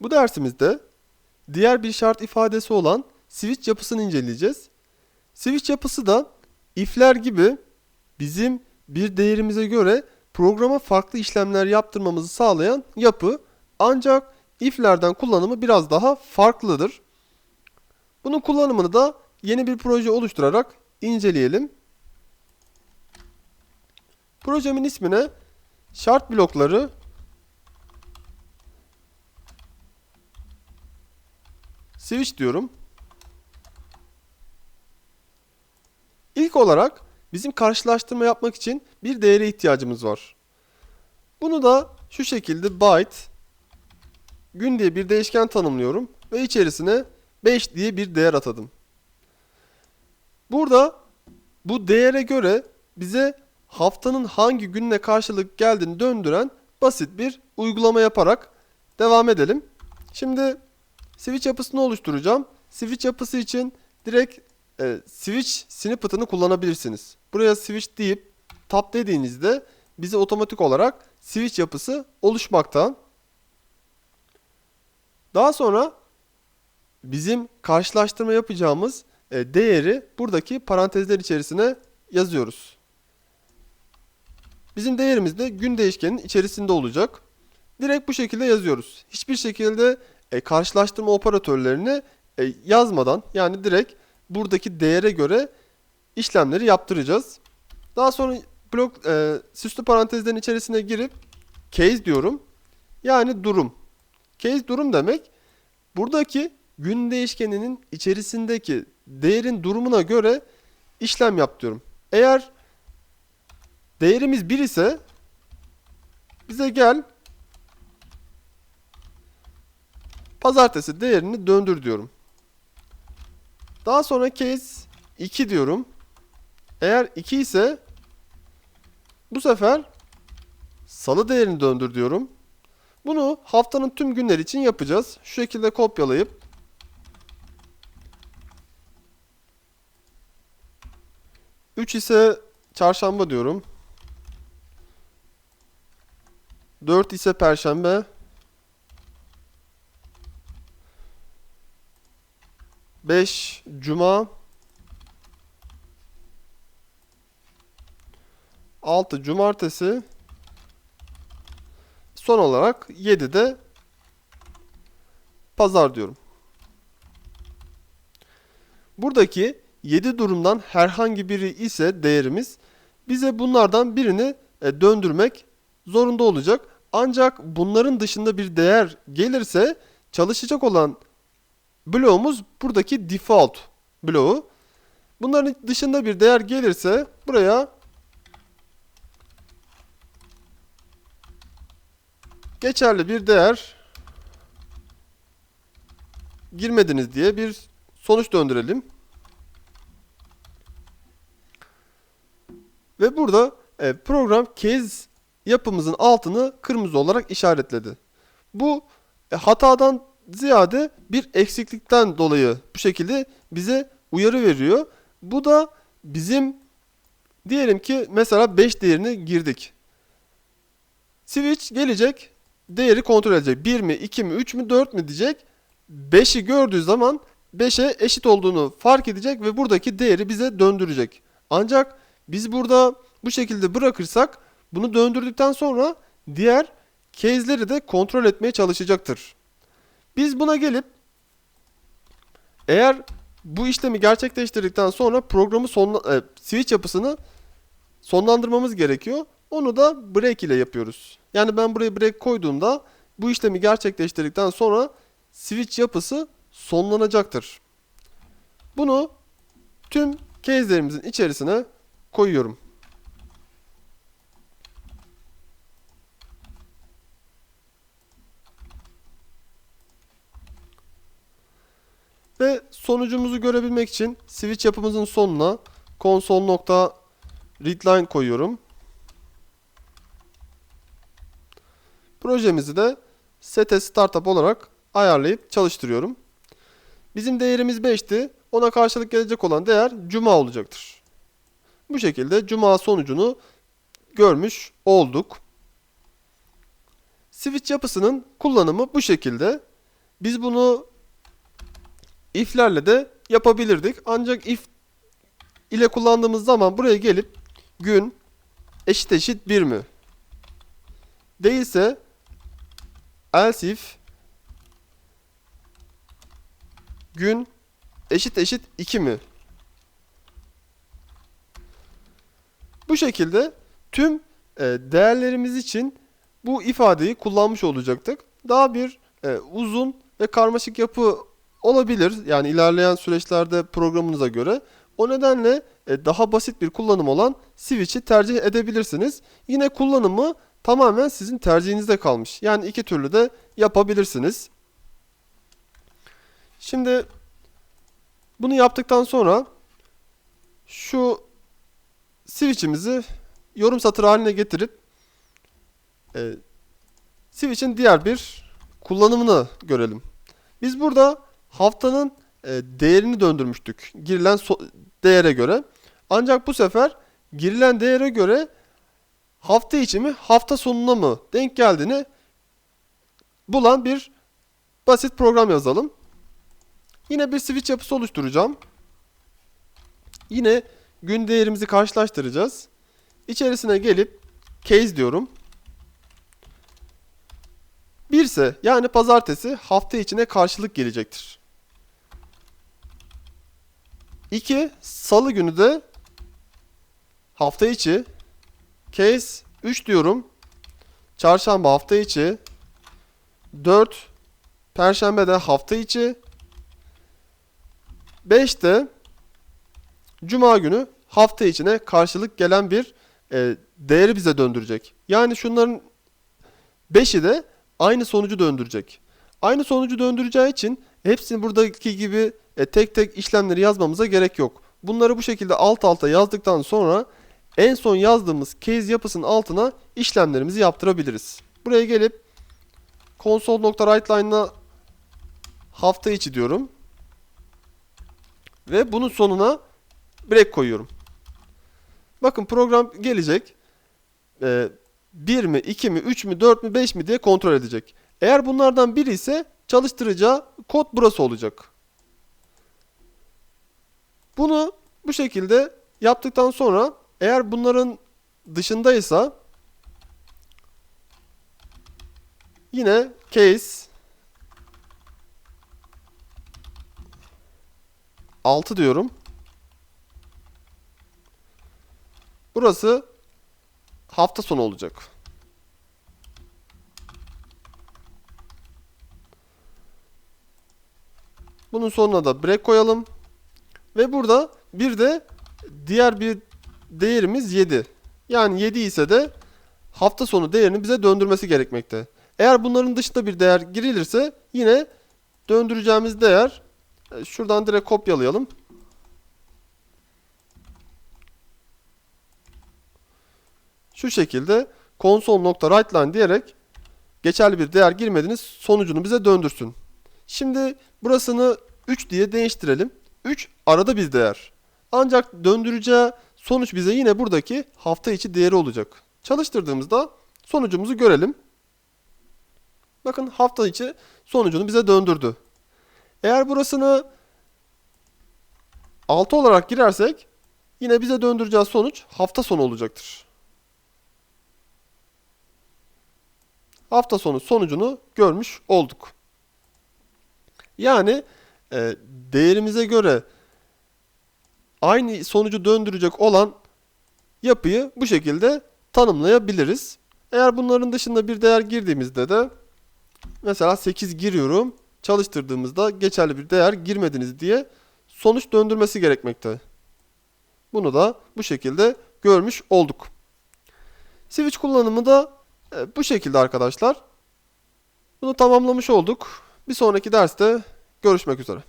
Bu dersimizde diğer bir şart ifadesi olan switch yapısını inceleyeceğiz. Switch yapısı da if'ler gibi bizim bir değerimize göre programa farklı işlemler yaptırmamızı sağlayan yapı ancak if'lerden kullanımı biraz daha farklıdır. Bunun kullanımını da yeni bir proje oluşturarak inceleyelim. Projemin ismine şart blokları switch diyorum. İlk olarak bizim karşılaştırma yapmak için bir değere ihtiyacımız var. Bunu da şu şekilde byte gün diye bir değişken tanımlıyorum ve içerisine 5 diye bir değer atadım. Burada bu değere göre bize haftanın hangi gününe karşılık geldiğini döndüren basit bir uygulama yaparak devam edelim. Şimdi switch yapısını oluşturacağım. Switch yapısı için direkt e, switch snippet'ını kullanabilirsiniz. Buraya switch deyip tab dediğinizde bize otomatik olarak switch yapısı oluşmakta. Daha sonra bizim karşılaştırma yapacağımız e, değeri buradaki parantezler içerisine yazıyoruz. Bizim değerimiz de gün değişkenin içerisinde olacak. Direkt bu şekilde yazıyoruz. Hiçbir şekilde e, karşılaştırma operatörlerini e, yazmadan yani direkt buradaki değere göre işlemleri yaptıracağız. Daha sonra blok e, süslü parantezlerin içerisine girip case diyorum. Yani durum. Case durum demek buradaki gün değişkeninin içerisindeki değerin durumuna göre işlem yap diyorum. Eğer değerimiz 1 ise bize gel pazartesi değerini döndür diyorum. Daha sonra case 2 diyorum. Eğer 2 ise bu sefer salı değerini döndür diyorum. Bunu haftanın tüm günleri için yapacağız. Şu şekilde kopyalayıp Üç ise çarşamba diyorum. 4 ise perşembe. 5 cuma. 6 cumartesi. Son olarak 7 de pazar diyorum. Buradaki 7 durumdan herhangi biri ise değerimiz bize bunlardan birini e, döndürmek zorunda olacak. Ancak bunların dışında bir değer gelirse çalışacak olan bloğumuz buradaki default bloğu. Bunların dışında bir değer gelirse buraya geçerli bir değer girmediniz diye bir sonuç döndürelim. Ve burada e, program case yapımızın altını kırmızı olarak işaretledi. Bu e, hatadan ziyade bir eksiklikten dolayı bu şekilde bize uyarı veriyor. Bu da bizim diyelim ki mesela 5 değerini girdik. Switch gelecek değeri kontrol edecek. 1 mi, 2 mi, 3 mü, 4 mü diyecek. 5'i gördüğü zaman 5'e eşit olduğunu fark edecek ve buradaki değeri bize döndürecek. Ancak biz burada bu şekilde bırakırsak bunu döndürdükten sonra diğer case'leri de kontrol etmeye çalışacaktır. Biz buna gelip eğer bu işlemi gerçekleştirdikten sonra programı son, e, switch yapısını sonlandırmamız gerekiyor. Onu da break ile yapıyoruz. Yani ben buraya break koyduğumda bu işlemi gerçekleştirdikten sonra switch yapısı sonlanacaktır. Bunu tüm case'lerimizin içerisine koyuyorum. Ve sonucumuzu görebilmek için switch yapımızın sonuna console.readline koyuyorum. Projemizi de set startup olarak ayarlayıp çalıştırıyorum. Bizim değerimiz 5'ti. Ona karşılık gelecek olan değer cuma olacaktır. Bu şekilde cuma sonucunu görmüş olduk. Switch yapısının kullanımı bu şekilde. Biz bunu if'lerle de yapabilirdik. Ancak if ile kullandığımız zaman buraya gelip gün eşit eşit 1 mi? Değilse else if gün eşit eşit 2 mi? Bu şekilde tüm e, değerlerimiz için bu ifadeyi kullanmış olacaktık. Daha bir e, uzun ve karmaşık yapı olabilir. Yani ilerleyen süreçlerde programınıza göre. O nedenle e, daha basit bir kullanım olan switch'i tercih edebilirsiniz. Yine kullanımı tamamen sizin tercihinizde kalmış. Yani iki türlü de yapabilirsiniz. Şimdi bunu yaptıktan sonra şu switch'imizi yorum satırı haline getirip e, switch'in diğer bir kullanımını görelim. Biz burada haftanın e, değerini döndürmüştük girilen değere göre. Ancak bu sefer girilen değere göre hafta içi mi hafta sonuna mı denk geldiğini bulan bir basit program yazalım. Yine bir switch yapısı oluşturacağım. Yine gün değerimizi karşılaştıracağız. İçerisine gelip case diyorum. 1 ise yani pazartesi hafta içine karşılık gelecektir. 2 salı günü de hafta içi case 3 diyorum. Çarşamba hafta içi 4 perşembe de hafta içi 5 de cuma günü hafta içine karşılık gelen bir e, değeri bize döndürecek. Yani şunların 5'i de aynı sonucu döndürecek. Aynı sonucu döndüreceği için hepsini buradaki gibi e, tek tek işlemleri yazmamıza gerek yok. Bunları bu şekilde alt alta yazdıktan sonra en son yazdığımız case yapısının altına işlemlerimizi yaptırabiliriz. Buraya gelip console.writeLine'ına hafta içi diyorum. Ve bunun sonuna break koyuyorum. Bakın program gelecek. Ee, 1 mi, 2 mi, 3 mü, 4 mü, 5 mi diye kontrol edecek. Eğer bunlardan biri ise çalıştıracağı kod burası olacak. Bunu bu şekilde yaptıktan sonra eğer bunların dışındaysa yine case 6 diyorum. Burası hafta sonu olacak. Bunun sonuna da break koyalım. Ve burada bir de diğer bir değerimiz 7. Yani 7 ise de hafta sonu değerini bize döndürmesi gerekmekte. Eğer bunların dışında bir değer girilirse yine döndüreceğimiz değer e, şuradan direkt kopyalayalım. Şu şekilde console.writeLine diyerek geçerli bir değer girmediniz sonucunu bize döndürsün. Şimdi burasını 3 diye değiştirelim. 3 arada bir değer. Ancak döndüreceği sonuç bize yine buradaki hafta içi değeri olacak. Çalıştırdığımızda sonucumuzu görelim. Bakın hafta içi sonucunu bize döndürdü. Eğer burasını 6 olarak girersek yine bize döndüreceği sonuç hafta sonu olacaktır. Hafta sonu sonucunu görmüş olduk. Yani e, değerimize göre aynı sonucu döndürecek olan yapıyı bu şekilde tanımlayabiliriz. Eğer bunların dışında bir değer girdiğimizde de mesela 8 giriyorum. Çalıştırdığımızda geçerli bir değer girmediniz diye sonuç döndürmesi gerekmekte. Bunu da bu şekilde görmüş olduk. Switch kullanımı da e, bu şekilde arkadaşlar. Bunu tamamlamış olduk. Bir sonraki derste görüşmek üzere.